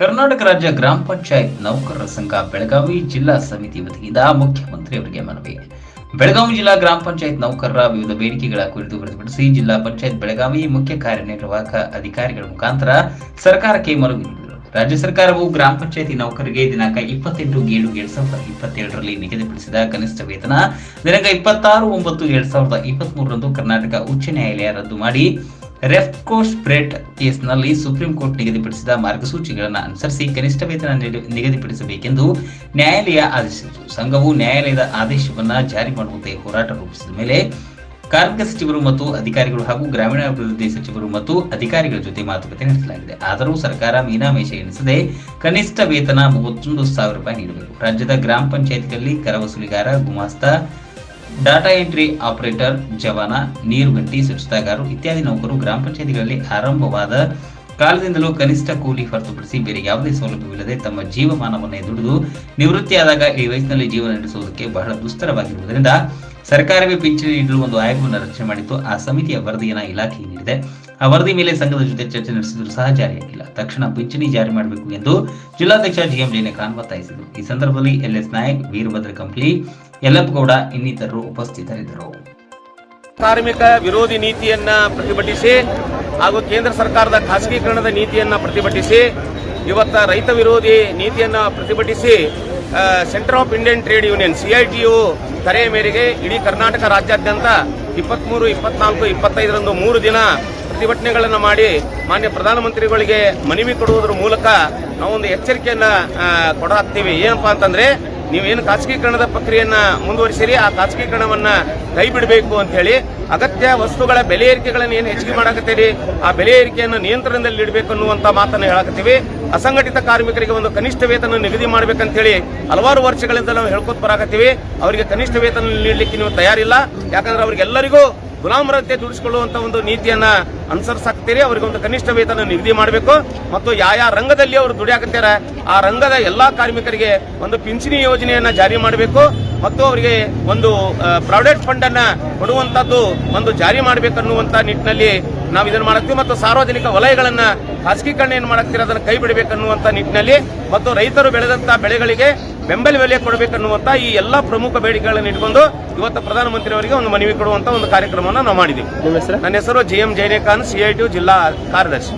ಕರ್ನಾಟಕ ರಾಜ್ಯ ಗ್ರಾಮ ಪಂಚಾಯತ್ ನೌಕರರ ಸಂಘ ಬೆಳಗಾವಿ ಜಿಲ್ಲಾ ಸಮಿತಿ ವತಿಯಿಂದ ಮುಖ್ಯಮಂತ್ರಿ ಅವರಿಗೆ ಮನವಿ. ಬೆಳಗಾವಿ ಜಿಲ್ಲಾ ಗ್ರಾಮ ಪಂಚಾಯತ್ ನೌಕರರ ವಿವಿಧ ಬೇಡಿಕೆಗಳ ಕುರಿತು ಪ್ರತಿಭಟಿಸಿ ಜಿಲ್ಲಾ ಪಂಚಾಯತ್ ಬೆಳಗಾವಿ ಮುಖ್ಯ ಕಾರ್ಯನಿರ್ವಾಹಕ ಅಧಿಕಾರಿಗಳ ಮುಖಾಂತರ ಸರ್ಕಾರಕ್ಕೆ ಮನವಿ ನೀಡಿದರು. ರಾಜ್ಯ ಸರ್ಕಾರವು ಗ್ರಾಮ ಪಂಚಾಯತಿ ನೌಕರರಿಗೆ ದಿನಾಂಕ ಇಪ್ಪತ್ತೆಂಟು ಏಳು ಎರಡ್ ಸಾವಿರದ ಇಪ್ಪತ್ತೆರಡರಲ್ಲಿ ನಿಗದಿಪಡಿಸಿದ ಕನಿಷ್ಠ ವೇತನ ದಿನಾಂಕ ಇಪ್ಪತ್ತಾರು ಒಂಬತ್ತು ಎರಡ್ ಸಾವಿರದ ಇಪ್ಪತ್ತ್ ಮೂರರಂದು ಕರ್ನಾಟಕ ಉಚ್ಚ ನ್ಯಾಯಾಲಯ ರದ್ದು ಮಾಡಿ ರೆಫ್ಕೋ ಸ್ಪ್ರೆಡ್ ಕೇಸ್ನಲ್ಲಿ ಸುಪ್ರೀಂ ಕೋರ್ಟ್ ನಿಗದಿಪಡಿಸಿದ ಮಾರ್ಗಸೂಚಿಗಳನ್ನು ಅನುಸರಿಸಿ ಕನಿಷ್ಠ ವೇತನ ನಿಗದಿ- ನಿಗದಿಪಡಿಸಬೇಕೆಂದು ನ್ಯಾಯಾಲಯ ಆದೇಶಿಸಿತು. ಸಂಘವು ನ್ಯಾಯಾಲಯದ ಆದೇಶವನ್ನು ಜಾರಿ ಮಾಡುವಂತೆ ಹೋರಾಟ ರೂಪಿಸಿದ ಮೇಲೆ ಕಾರ್ಮಿಕ ಸಚಿವರು ಮತ್ತು ಅಧಿಕಾರಿಗಳು ಹಾಗೂ ಗ್ರಾಮೀಣಾಭಿವೃದ್ಧಿ ಸಚಿವರು ಮತ್ತು ಅಧಿಕಾರಿಗಳ ಜೊತೆ ಮಾತುಕತೆ ನಡೆಸಲಾಗಿದೆ. ಆದರೂ ಸರ್ಕಾರ ಮೀನಾಮೇಷ ಎಣಿಸದೆ ಕನಿಷ್ಠ ವೇತನ ಮೂವತ್ತೊಂದು ಸಾವಿರ ರೂಪಾಯಿ ನೀಡಬೇಕು. ರಾಜ್ಯದ ಗ್ರಾಮ ಪಂಚಾಯತ್ಗಳಲ್ಲಿ ಕರ ವಸೂಲಿಗಾರ ಗುಮಾಸ್ತ ಡಾಟಾ ಎಂಟ್ರಿ ಆಪರೇಟರ್ ಜವಾನ ನೀರುಗಟ್ಟಿ ಸ್ವಚ್ಛತಾಗಾರರು ಇತ್ಯಾದಿ ನೌಕರು ಗ್ರಾಮ ಪಂಚಾಯತಿಗಳಲ್ಲಿ ಆರಂಭವಾದ ಕಾಲದಿಂದಲೂ ಕನಿಷ್ಠ ಕೂಲಿ ಹೊರತುಪಡಿಸಿ ಬೇರೆ ಯಾವುದೇ ಸೌಲಭ್ಯವಿಲ್ಲದೆ ತಮ್ಮ ಜೀವಮಾನವನ್ನು ದುಡಿದು ನಿವೃತ್ತಿಯಾದಾಗ ಈ ವಯಸ್ಸಿನಲ್ಲಿ ಜೀವನ ನಡೆಸುವುದಕ್ಕೆ ಬಹಳ ದುಸ್ತರವಾಗಿರುವುದರಿಂದ ಸರ್ಕಾರವೇ ಪಿಂಚಣಿ ನೀಡಲು ಒಂದು ಆಯೋಗವನ್ನು ರಚನೆ ಮಾಡಿತ್ತು. ಆ ಸಮಿತಿಯ ವರದಿಯನ್ನು ಇಲಾಖೆ ನೀಡಿದೆ. ಆ ವರದಿ ಮೇಲೆ ಸಂಘದ ಜೊತೆ ಚರ್ಚೆ ನಡೆಸಿದರೂ ಸಹ ಜಾರಿಯಾಗಿಲ್ಲ. ತಕ್ಷಣ ಪಿಂಚಣಿ ಜಾರಿ ಮಾಡಬೇಕು ಎಂದು ಜಿಲ್ಲಾಧ್ಯಕ್ಷ ಜಿಎಂ ಜೈನಖಾನ್ ಒತ್ತಾಯಿಸಿದರು. ಈ ಸಂದರ್ಭದಲ್ಲಿ ಎಲ್ಎಸ್ ನಾಯಕ್, ವೀರಭದ್ರ ಕಂಪ್ಲಿ ಯಲ್ಲಪ್ಪಗೌಡ ಇನ್ನಿತರರು ಉಪಸ್ಥಿತರಿದ್ದರು. ಕಾರ್ಮಿಕ ವಿರೋಧಿ ನೀತಿಯನ್ನ ಪ್ರತಿಭಟಿಸಿ ಹಾಗೂ ಕೇಂದ್ರ ಸರ್ಕಾರದ ಖಾಸಗೀಕರಣದ ನೀತಿಯನ್ನ ಪ್ರತಿಭಟಿಸಿ, ಇವತ್ತ ರೈತ ವಿರೋಧಿ ನೀತಿಯನ್ನ ಪ್ರತಿಭಟಿಸಿ centre of Indian trade union CITU ಕರೆ ಮೇರೆಗೆ ಇಡೀ ಕರ್ನಾಟಕ ರಾಜ್ಯಾದ್ಯಂತ ಇಪ್ಪತ್ಮೂರು, ಇಪ್ಪತ್ನಾಲ್ಕು, ಇಪ್ಪತ್ತೈದರಂದು ಮೂರು ದಿನ ಪ್ರತಿಭಟನೆಗಳನ್ನು ಮಾಡಿ ಮಾನ್ಯ ಪ್ರಧಾನಮಂತ್ರಿಗಳಿಗೆ ಮನವಿ ಕೊಡುವುದರ ಮೂಲಕ ನಾವೊಂದು ಎಚ್ಚರಿಕೆಯನ್ನು ಕೊಡಾಕ್ತೀವಿ. ಏನಪ್ಪಾ ಅಂತಂದ್ರೆ ನೀವೇನು ಖಾಸಗೀಕರಣದ ಪ್ರಕ್ರಿಯೆಯನ್ನ ಮುಂದುವರಿಸಿರಿ, ಆ ಖಾಸಗೀಕರಣವನ್ನ ಕೈ ಬಿಡಬೇಕು ಅಂತ ಹೇಳಿ ಅಗತ್ಯ ವಸ್ತುಗಳ ಬೆಲೆ ಏರಿಕೆಗಳನ್ನು ಏನು ಹೆಚ್ಚಿಗೆ ಮಾಡಾಕತ್ತೀರಿ, ಆ ಬೆಲೆ ಏರಿಕೆಯನ್ನು ನಿಯಂತ್ರಣದಲ್ಲಿ ಇಡಬೇಕು ಅನ್ನುವಂತ ಮಾತನ್ನು ಹೇಳಾಕತ್ತೀವಿ. ಅಸಂಘಟಿತ ಕಾರ್ಮಿಕರಿಗೆ ಒಂದು ಕನಿಷ್ಠ ವೇತನ ನಿಗದಿ ಮಾಡ್ಬೇಕಂತ ಹೇಳಿ ಹಲವಾರು ವರ್ಷಗಳಿಂದ ನಾವು ಹೇಳ್ಕೊತ ಬರಾಕತ್ತೀವಿ. ಅವರಿಗೆ ಕನಿಷ್ಠ ವೇತನ ನೀಡಲಿಕ್ಕೆ ನೀವು ತಯಾರಿಲ್ಲ. ಯಾಕಂದ್ರೆ ಅವರಿಗೆಲ್ಲರಿಗೂ ಗುಲಾಮರಂತೆ ದುಡಿಸಿಕೊಳ್ಳುವಂತ ಒಂದು ನೀತಿಯನ್ನ ಅನುಸರಿಸಾಕ್ತೀರಿ. ಅವರಿಗೆ ಒಂದು ಕನಿಷ್ಠ ವೇತನ ನಿಗದಿ ಮಾಡಬೇಕು. ಮತ್ತು ಯಾವ ರಂಗದಲ್ಲಿ ಅವರು ದುಡಿಯಾಕತ್ತಾರ, ಆ ರಂಗದ ಎಲ್ಲಾ ಕಾರ್ಮಿಕರಿಗೆ ಒಂದು ಪಿಂಚಣಿ ಯೋಜನೆಯನ್ನ ಜಾರಿ ಮಾಡಬೇಕು. ಮತ್ತು ಅವರಿಗೆ ಒಂದು ಪ್ರಾವಿಡೆಂಟ್ ಫಂಡ್ ಅನ್ನ ಕೊಡುವಂತದ್ದು ಒಂದು ಜಾರಿ ಮಾಡಬೇಕನ್ನುವಂತ ನಿಟ್ಟಿನಲ್ಲಿ ನಾವು ಇದನ್ನು ಮಾಡ್ತೀವಿ ಮತ್ತು ಸಾರ್ವಜನಿಕ ವಲಯಗಳನ್ನ ಖಾಸಗೀಕರಣ ಏನ್ ಮಾಡ್ತೀರ ಅದನ್ನ ಕೈ ಬಿಡಬೇಕು ಅನ್ನುವಂತ ನಿಟ್ಟಿನಲ್ಲಿ. ಮತ್ತು ರೈತರು ಬೆಳೆದಂತ ಬೆಳೆಗಳಿಗೆ ಬೆಂಬಲ ಬೆಲೆ ಕೊಡಬೇಕನ್ನುವಂತ ಈ ಎಲ್ಲಾ ಪ್ರಮುಖ ಬೇಡಿಕೆಗಳನ್ನು ಇಟ್ಕೊಂಡು ಇವತ್ತು ಪ್ರಧಾನಮಂತ್ರಿ ಅವರಿಗೆ ಒಂದು ಮನವಿ ಕೊಡುವಂತ ಒಂದು ಕಾರ್ಯಕ್ರಮವನ್ನು ನಾವು ಮಾಡಿದ್ದೀವಿ ನನ್ನ ಹೆಸರು ಜಿ ಎಂ ಜೈನೇಖಾನ್ ಸಿಐಟಿ ಜಿಲ್ಲಾ ಕಾರ್ಯದರ್ಶಿ.